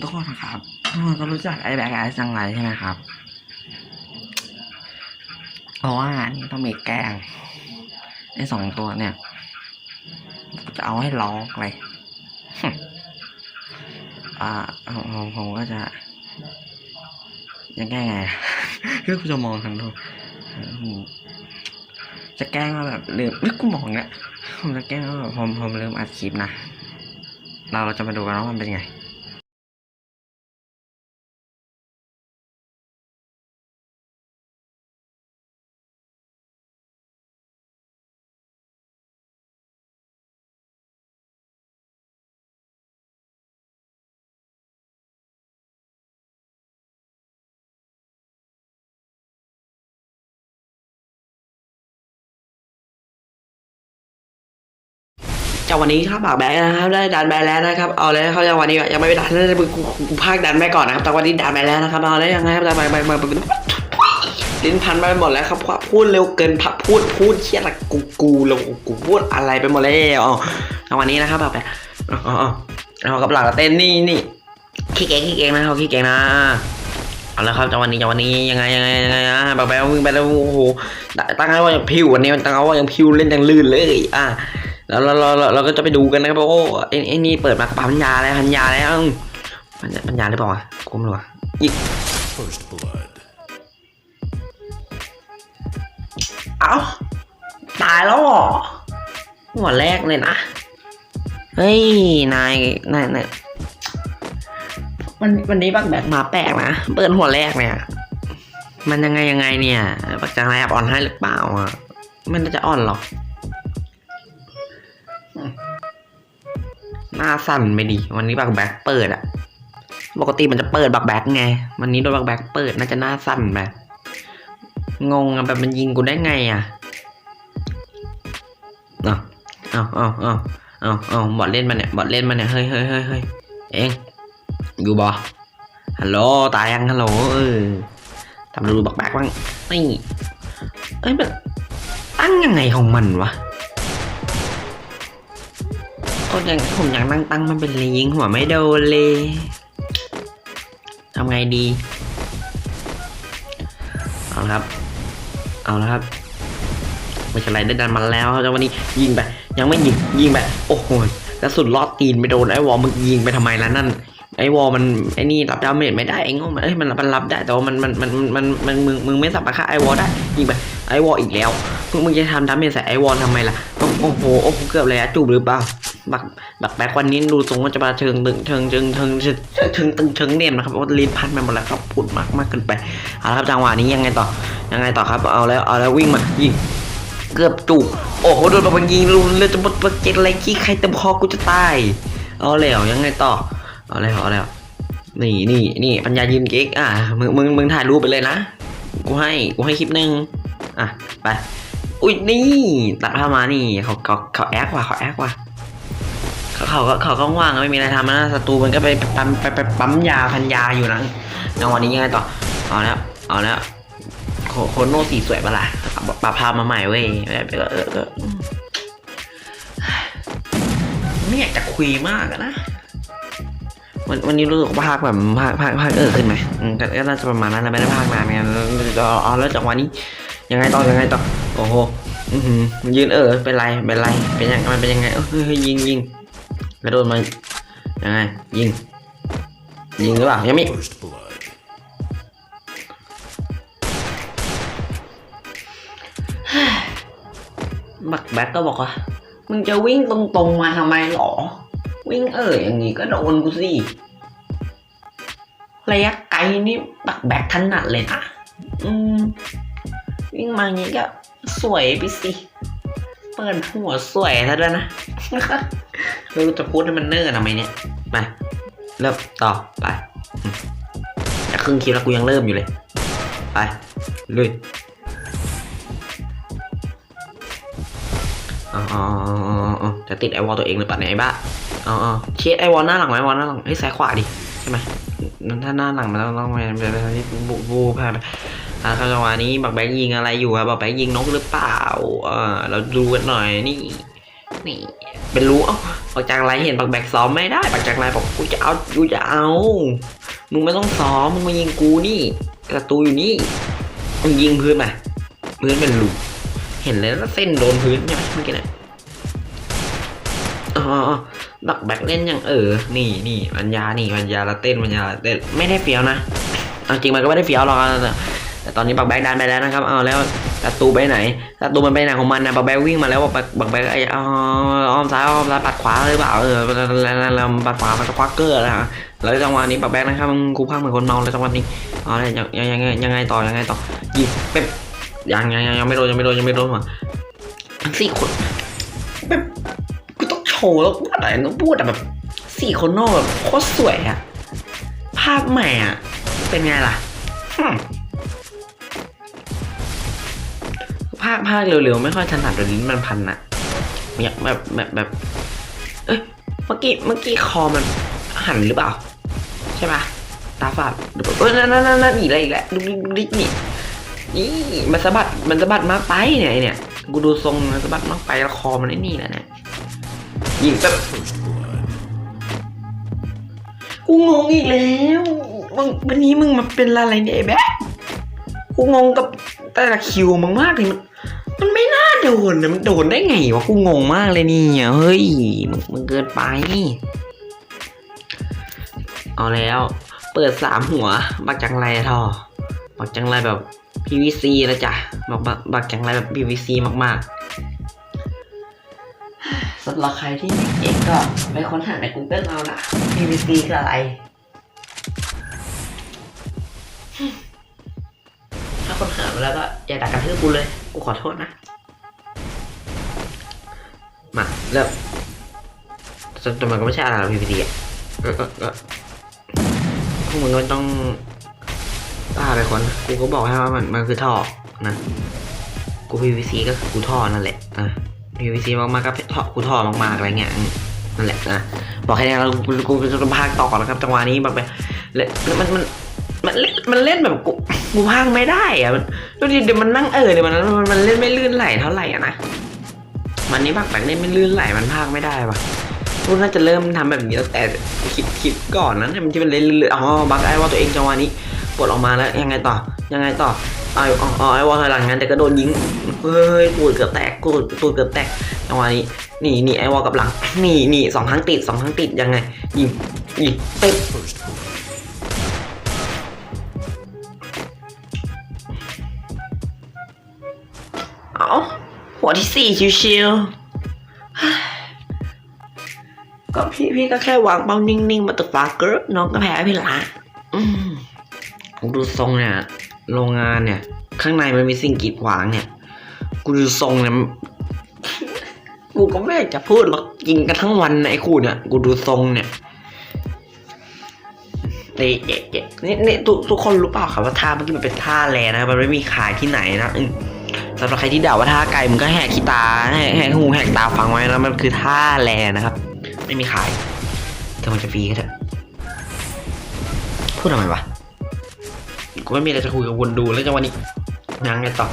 ทุกคนนะครับทุกคนก็รู้จักไอ้แบ็กไอ้จังไรใช่ไหมครับ เพราะว่านี่ต้องมีแกงไอ้สองตัวเนี่ย จะเอาให้ล็อกเลยอ่าผมผมผมก็จะ ยังแก้ไงคือกูจะมองทางโน้นอืมจะแกล้งว่าแบบลืมไม่กูมองเนี่ยผมจะแกล้งว่าแบบผมผมลืมอัดคลิปนะเราเราจะมาดูกันว่ามันเป็นไง จากวันนี้ครับปากแบกนะครับได้ดันแบกแล้วนะครับเอาเลยเขาจะวันนี้ยังไม่ไปดันเลยกูกูภาคดันไปก่อนนะครับแต่วันนี้ดันไปแล้วนะครับเอาเลยยังไงครับดันไปไปไปลิ้นพันไปหมดแล้วครับพูดเร็วเกินพัพูดพูดเชี่ยอะไรกูกูเรากูพูดอะไรไปหมดแล้วเอาวันนี้นะครับปากแบกอ๋ออ๋อเอากับหลังเต้นนี่นี่ขี้เก่งขี้เก่งนะเขาขี้เก่งนะเอาละครับจังวันนี้จังวันนี้ยังไงยังไงยังไงนะแบบแบบวิ่งไปแล้วโอ้โหตั้งให้ว่ายังพิววันนี้ตั้งเอาว่ายังพิวเล่นยังลื่นเลยอะ แล้วเราเราเราเราก็จะไปดูกันนะครับว่าโอ้ไอ้ไอ้นี่เปิดมากระเป๋าพันยาแล้วพันยาแล้วอืมพันยาพันยาหรือเปล่าวะกูไม่รู้อะอีก First blood. เอ้าตายแล้วเหรอหัวแรกเลยนะเฮ้ยนายนายนายวันวันนี้บักแบกมาแปลกนะเปิดหัวแรกเนี่ย มันยังไงยังไงเนี่ยบักจังไรแอบอ่อนให้หรือเปล่าอะมันน่าจะอ่อนหรอก หน้าสั่นไปดิวันนี้บักแบ็คเปิดอะปกติมันจะเปิดบักแบ็คไง วันนี้โดนบักแบ็คเปิดน่าจะหน้าสั่นแบบงงอะแบบมันยิงกูได้ไงอะเอาเอาเอาเอาเอาเอาบอดเล่นมาเนี่ยบอดเล่นมาเนี่ยเฮ้ยเฮ้ยเฮ้ยเฮ้ยเองอยู่บอฮัลโหลตายยังฮัลโหลเออทำดูบักแบ็คบ้างนี่เอ้ยมันตั้งยังไงของมันวะ ก็ยังผมอยากนั่งตั้งมันเป็นเลยยิงหัวไม่โดนเลยทำไงดี เอาละครับ เอาละครับไม่ใช่ไรได้ดันมันแล้วแต่วันนี้ยิงไป ยังไม่ยิงยิงไป โอ้โหกระสุนลอดตีนไปโดนไอ้วอลมึงยิงไปทำไมล่ะนั่นไอ้วอลมันไอ้นี่รับดาเมจไม่ได้ไอ้ง่เอ้ยมันมันรับได้แต่ว่ามันมันมันมันมันมึงมึงไม่สามารถฆ่าไอ้วอลได้ยิงไปไอ้วอลอีกแล้วมึงมึงจะทำดาเมจใส่ไอ้วอลทำไมล่ะโอ้โหโอ้โหเกือบเลยอะจูบหรือเปล่า บักบักแบกวันนี้ดูทรงว่าจะมาเชิงตึงเชิงเชิงเชิงเชิงเชิงตึงเชิงเนียนนะครับว่าลิ้นพันไปหมดแล้วครับพูดมากมากเกินไปเอาละครับจังหวะนี้ยังไงต่อยังไงต่อครับเอาแล้วเอาแล้ววิ่งมายิงเกือบจุกโอ้โหโดนแบังยิงลุนเลยจะหมดเจ็ดอะไรขี้ใครเต็มคอกูจะตายเอาแล้วยังไงต่อเอาแล้วเอาแล้วนี่นี่นี่ปัญญายืนเก๊กอะมึงมึงมึงถ่ายรูปไปเลยนะกูให้กูให้คลิปหนึ่งอะไปอุ้ยนี่ตัดภาพมานี่เขาเขาเขาแอคว่ะเขาแอคว่ะ เขาเขาก็เขาก็ว่างไม่มีอะไรทำนะศัตรูมันก็ไปปั๊มไปไปปั๊มยาพันยาอยู่นะในวันนี้ยังไงต่อเอาแล้วเอาแล้วโคโน่สีสวยปะล่ะปรับภามาใหม่เว้ยแบบเออเออเออไม่อยากจะคุยมากนะวันวันนี้รู้สึกภาคแบบภาคภาคภาคเออขึ้นไหมก็น่าจะประมาณนั้นนะไม่ได้ภาคนานไงเอาเอแล้วจากวันนี้ ยังไงต่อยังไงต่อโอ้โหมันยืนเออเป็นไรเป็นไรเป็นยังมันเป็นยังไงเออเฮ้ยยิงยิง กระโดดมายังไงยิง ยิงหรือเปล่ายังไม่บักแบ็กก็บอกว่ามึงจะวิ่งตรงๆมาทำไมหรอ วิ่งเอออย่างงี้ก็โดนกูสิระยะไกลนี่บักแบ็กถนัดเลยนะอืมวิ่งมาอย่างงี้ก็สวยไปสิ เปิดหัวสวยซะด้วยนะเราจะพูดให้มันเนิ่นทำไมเนี่ยไปเริ่มต่อไปจะครึ่งคลิปแล้วกูยังเริ่มอยู่เลย ไปลุยอ๋อจะติดไอวอลตัวเองหรือเปล่าเนี่ยไอ้บ้าอ๋อเชียไอวอลหน้าหลังไหมวอลหน้าหลังเฮ้ยซ้ายขวาดิ ใช่ไหมถ้าหน้าหลังมันต้องต้องไปไปไปบูบูพาไป อ่าครับจังหวะนี้บักแบงยิงอะไรอยู่อะบักแบงยิงนกหรือเปล่าเออเราดูกันหน่อยนี่นี่เป็นรู้เอ้าปักจังไรเห็นปักแบกซ้อมไม่ได้ปักจังไรบอกกูจะเอากูจะเอา มึงไม่ต้องซ้อมมึงมายิงกูนี่ประตูอยู่นี่มึงยิงพื้นมาพื้นเป็นรูเห็นแล้วเส้นโดนพื้นใช่ไหมเมื่อกี้นะอ๋อบักแบกเล่นอยังเออ นี่นี่ปัญญานี่ปัญญาละเต้นปัญญาละเต้นไม่ได้เฟี้ยวนะเอาจริงมันก็ไม่ได้เฟี้ยวหรอกนะ แต่ตอนนี้บักแบกดันไปแล้วนะครับเอาแล้วประตูไปไหนประตูมันไปไหนของมันนะบักแบกวิ่งมาแล้วบักบักแบกไอ้อ้อมซ้ายอ้อมซ้ายปัดขวาหรือเปล่าเออแล้วปัดขวามันจะควักเกอร์นะฮะแล้วจังหวะนี้ปักแบ็กนะครับกูพากเหมือนคนเมาเลยจังหวะนี้เอาเลยยังยังยังไงต่อยังไงต่อยิงเป๊ปยังยังยังไม่โดนยังไม่โดนยังไม่โดนมาสี่คนแบบกูต้องโชว์แล้วพูดอะไรต้องพูดแบบสี่คนนอกแบบโคตรสวยอะภาพใหม่อะเป็นไงล่ะ ภาคภาคเร็วๆ ไม่ค่อยถนัดเดี๋ยวลิ้นมันพันอะแบบแบบแบบ เอ้ยเมื่อกี้เมื่อกี้คอมันหันหรือเปล่า ใช่ปะตาฝาดเออนั่นนั่นนั่นอีกแล้วอีกแล้วดูดิดูดินี่นี่มันสะบัดมันสะบัดมากไปเนี่ยไอเนี่ยกูดูทรงมันสะบัดมากไปแล้วคอมันไอ้นี่แหละเนี่ยยิงแบบกูงงอีกแล้วมึงวันนี้มึงมาเป็นอะไรเนี่ยแบ๊ะกูงงกับ แต่ละคิวมึงมากเลยมันมันไม่น่าโดนนะมันโดนได้ไงวะกูงงมากเลยนี่เฮ้ยมึงมึงเกินไป เอาแล้ว เปิดสามหัว บักจังไรทอบักจังไรแบบ PVC นะจ๊ะบักบักจังไรแบบ PVC มากๆสำหรับใครที่เอกก็ไปค้นหาใน Google เอานะ PVC คืออะไร คนหามาแล้วก็อย่าด่ากระทืบกูเลย กูขอโทษนะ มาเริ่มแต่มันก็ไม่ใช่อะไรหรอก PVC อะพวกมึงก็ต้องบ้าไปคนกูก็บอกให้ว่ามันมันคือท่อนะกู PVC ก็คือกูท่อนั่นแหละอะ PVC มากๆก็ท่อกูท่อมากๆอะไรเงี้ยนั่นแหละนะบอกให้ได้แล้วกูกูจะพากต่อแล้วครับจังหวะนี้แบบไปเลยมันมัน มันเล่นมันเล่นแบบกูกูพากไม่ได้อะมันดูดิเดี๋ยวมันนั่งเออเดี๋ยวมันมันมันเล่นไม่ลื่นไหลเท่าไหร่อะนะวันนี้บักแบกเล่นไม่ลื่นไหลมันพากไม่ได้ปะพวกน่าจะเริ่มทำแบบนี้ตั้งแต่คลิปคลิปก่อนนั้นที่มันจะเป็นเรื่อยๆอ๋อบักไอวอลตัวเองจังหวะนี้ปลดออกมาแล้วยังไงต่อ ยังไงต่อไออ๋ออ๋อไอวอลถอยหลังงั้นแต่ก็โดนยิงเฮ้ยตูดเกือบแตกตูดตูดเกือบแตกจังหวะนี้นี่นี่ไอวอลกับหลังนี่นี่สองครั้งติดสองครั้งติดยังไงยิงยิงเป๊ะ หัวที่สี่ชิวๆก็พี่พี่ก็แค่วางเป้านิ่งๆ มาตกปลาเกิร์น้องก็แพ้พี่ละอืมกูดูทรงเนี่ย โรงงานเนี่ย ข้างในมันมีสิ่งกีดขวางเนี่ย กูดูทรงเนี่ยกูก็ไม่อยากจะพูดหรอกกินกันทั้งวันนไอ้คู่เนี่ย กูดูทรงเนี่ยเอ๊ะเอ๊ะเนี่นี่ทุกทุกคนรู้เปล่าครับว่าท่าเมื่อกี้มันเป็นท่าแลนะ มันไม่มีขายที่ไหนนะอื สำหรับใครที่ด่าว่าท่าไก่มึงก็แหกขี้ตาแหกหูแหกตาฟังไว้นะมันคือท่าแลนะครับ ไม่มีขายแต่มันจะฟรีก็เถอะพูดทำไมวะกูไม่มีอะไรจะคุยกับคนดูแล้วจังวันนี้ยังไงต่อ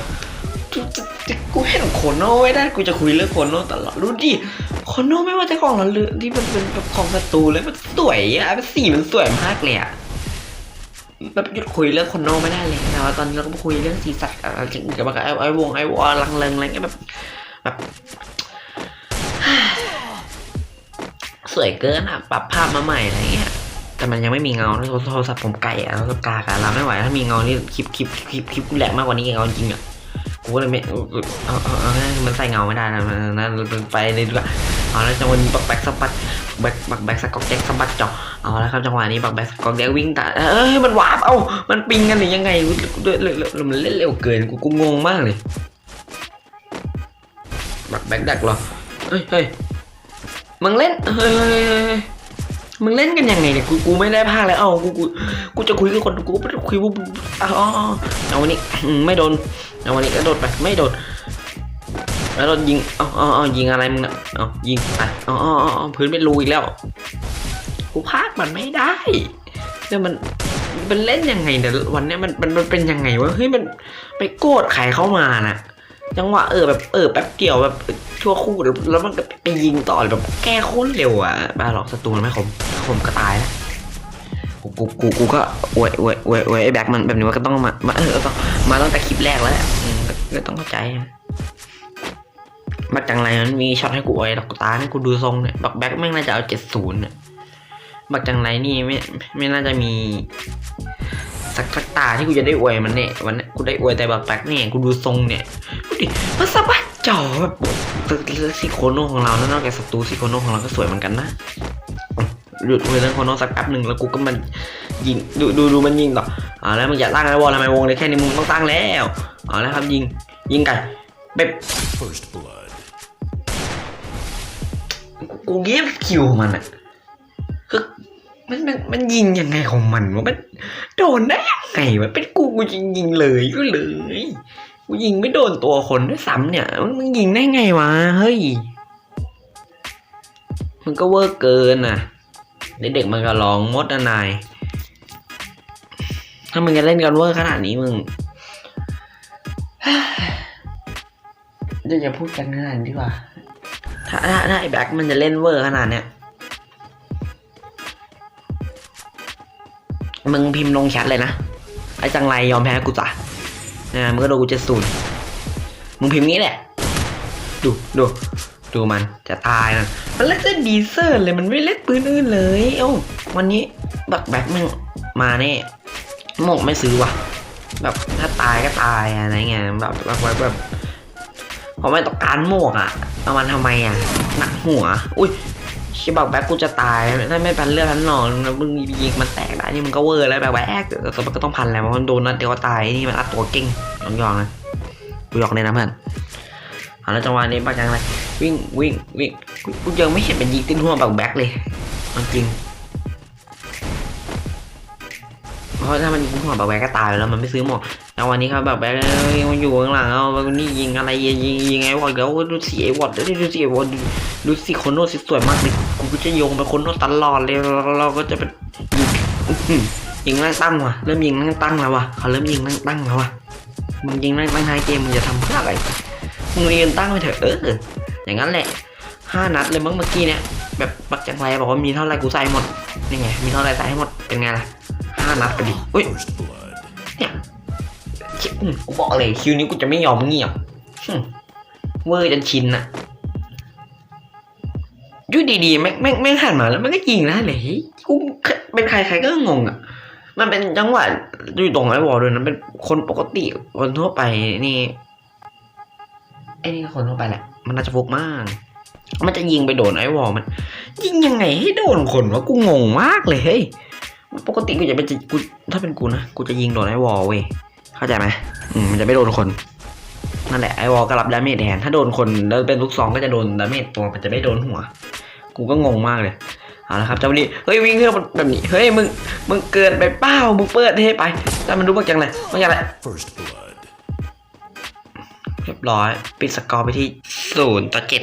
กูจะจะกูเห็นโคโน่ไว้ได้กูจะคุยเรื่องโคโน่ตลอดรู้ดิโคโน่ไม่ว่าจะของเราเรือที่มันเป็นแบบของศัตรูเลยมันสวยอะสีมันสวยมากเลยอะ แบบหยุดคุยเรื่องโคโน่ไม่ได้เลยนะว่าตอนนี้เราก็คุยเรื่องสีสัตว์อะไรจริงๆกับไอ้ไอ้วงไอ้วอลังเลงอะไรเงี้ยแบบแบบสวยเกินอะ ปรับภาพมาใหม่อะไรเงี้ยแต่มันยังไม่มีเงาโทรศัพท์ผมไก่อะโทรศัพท์กากอะรับไม่ไหวถ้ามีเงานี่คลิปคลิปคลิปคลิปแหลกมากกว่านี้เงาจริงอะ กูก็เลยไม่เอาเอาเอามันใส่เงาไม่ได้นะมันนั่นไปเลยดีกว่าเอาแล้วจังหวะนี้บักแบ็กสะบัดแบ็กบักแบ็กสกอกแจ็คสะบัดจ่อเอาแล้วครับจังหวะนี้บักแบ็กสกอกแจ็ควิ่งตาเอ้ยมันวาร์ปเอ้ามันปิงกันหรือยังไงเร็วเร็วเร็วมันเล่นเร็วเกินกูกูงงมากเลยบักแบ็กดักเหรอเฮ้ยเฮ้ยมึงเล่นเฮ้ยมึงเล่นกันยังไงเนี่ยกูกูไม่ได้ภาคแล้วเอ้ากูกูกูจะคุยกับคนกูไม่คุยว่าอ๋อเอาวันนี้ไม่โดน เอาวันนี้ก็โดดไปไม่โดนแล้วโดนยิงอ๋ออ๋อยิงอะไรมึงน่ะอ๋อยิงอะอ๋ออ๋ออพื้นเป็นรูอีกแล้วกูพากมันไม่ได้แล้วมันมันเล่นยังไงเนี่ยวันนี้มันมันมันเป็นยังไงวะเฮ้ยมันไปโกรธใครเข้ามาน่ะ จังหวะเออแบบเออแป๊บเดียวแบบชั่วคู่แล้วแล้วมันก็ไปยิงต่อแบบแก้โคตรเร็วอะบ้าหรอกศัตรูมันไม่คมคมก็ตายนะ กูกูกูก็อวยอวยอวยอวยไอ้แบ็คมันแบบนี้มันก็ต้องมามาเออต้องมาตั้งแต่คลิปแรกแล้วแหละอืมก็ก็ต้องเข้าใจมาจังไรมันมีช็อตให้กูอวยดอกตาให้กูดูทรงเนี่ยบักแบ็คแม่งน่าจะเอาเจ็ดศูนย์เนี่ยบักจังไรนี่ไม่ไม่น่าจะมีสักสักตาที่กูจะได้อวยมันเนี่ยวันนี้กูได้อวยแต่บักแบ็คเนี่ยกูดูทรงเนี่ยดูดิมันสะบัดจ่อแบบซิโคโนของเรานะนอกจากศัตรูซิโคโนของเราก็สวยเหมือนกันนะ หยุดอวยเรื่องโคโนสักแป๊บหนึ่งแล้วกูก็มันยิงดูดูดูมันยิงต่ออ่าแล้วมึงอย่าตั้งแล้ววอลทำไมวงเลยแค่นี้มึงต้องตั้งแล้วเอ่าแล้วครับยิงยิงไก่แบบ First blood. กูเก็บคิวของมันอะคือมันมันมันยิงยังไงของมันวะมันโดนได้ยังไงวะเป็นกูกูยิงยิงเลยก็เลยกูยิงไม่โดนตัวคนด้วยซ้ำเนี่ยมันมึงยิงได้ไงวะเฮ้ยมันก็เวอร์เกินอะ เด็กๆมันก็ลองมดนะนาย ถ้ามึงจะเล่นกันเวอร์ขนาดนี้มึงเดี๋ยวจะพูดกันขนาดนี้ดีกว่า ถ้าถ้าถ้าไอ้แบ็คมันจะเล่นเวอร์ขนาดเนี้ย มึงพิมพ์ลงแชทเลยนะ ไอ้จังไรยอมแพ้กูจ้ะนะมึงก็โดนกูเจ็ดศูนย์มึงพิมพ์งี้แหละ ดูดู ดูมันจะตายนะมันเล่นแต่ดีเซอร์เลยมันไม่เล่นปืนอื่นเลยเอ้าวันนี้บักแบ็คมึงมาแน่หมกไม่ซื้อว่ะ แบบถ้าตายก็ตายอะไรเงี้ยแบบแบบแบบแบบผมไม่ต้องการหมกอะเอามันทำไมอะหนักหัว อุ้ยชิบอกแบ็คกูจะตายถ้าไม่พันเลือดพันหนอนแล้วมึงยิงมันแตกได้นี่มันก็เวอร์แล้วแบบแบ็คแต่มันก็ต้องพันแหล้วมันโดนนัดเดียวตายนี่มันอัดตัวเก่งต้องยองนะกูยอกเลยนะเพื่อนเอาแล้วจังหวะนี้ปักยังไง วิ่งวิ่งวิ่งกูยังไม่เห็นเป็นยิงติ้นหัวบักแบ็คเลยเอาจริงเพราะถ้ามันยิงหัวบักแบกก็ตายไปแล้วมันไม่ซื้อหมดแล้ววันนี้ครับบักแบกอยมันอยู่ข้างหลังเอาวันนี้ยิงอะไรยิงยิงยิงไอ้วอดแล้วดูสีไอ้วอดดูสีไอวอดดูสีโคโนสิสวยมากเลยกูก็จะโยงไปโคโนตลอดเลยเราก็จะเป็นยิงยิงนั่งตั้งว่ะเริ่มยิงนั่งตั้งแล้วว่ะเขาเริ่มยิงนั่งตั้งแล้วว่ะมึงยิงนั่งตั้งท้ายเกมมึงจะทำเพื่ออะไรมึงเรียนตั้งไปเถอะเออ อย่างนั้นแหละห้านัดเลยมั้งเมื่อกี้เนี่ยแบบบักจังไรบอกว่ามีเท่าไรกูใส่หมดนี่ไงมีเท่าไรใส่ให้หมดเป็นไงล่ะห้านัดไปดิอุ้ยเนี่ยกูบอกเลยคิวนี้กูจะไม่ยอมเงียบเวอร์จนชินอะยุดีๆแม่งแม่งแม่งหันมาแล้วมันก็ยิงนะเลยกูเป็นใครใครก็งงอะมันเป็นจังหวะอยู่ตรงไอ้วอลด้วยนะเป็นคนปกติคนทั่วไปนี่ไอ้นี่คนทั่วไปแหละ มันน่าจะฟุกมาก มันจะยิงไปโดนไอ้วอลมัน ยิงยังไงให้โดนคนวะกูงงมากเลยเฮ้ยปกติกูจะเป็นกูถ้าเป็นกูนะกูจะยิงโดนไอ้วอลเว้ยเข้าใจไหมอืมมันจะไม่โดนคนนั่นแหละไอ้วอลก็รับดาเมจแทนถ้าโดนคนแล้วเป็นลูกซองก็จะโดนดาเมจตัวมันจะไม่โดนหัว กูก็งงมากเลยเอาละครับเจ้าวันนี้เฮ้ยวิ่งเพื่อแบบนี้เฮ้ยมึงมึงเกินไปเป้ามึงเปิดเทไปแต่มันรู้ว่าจังเลยว่าจังไร First blood. เรียบร้อย ปิดสกอร์ไปที่ศูนย์ต่อเจ็ด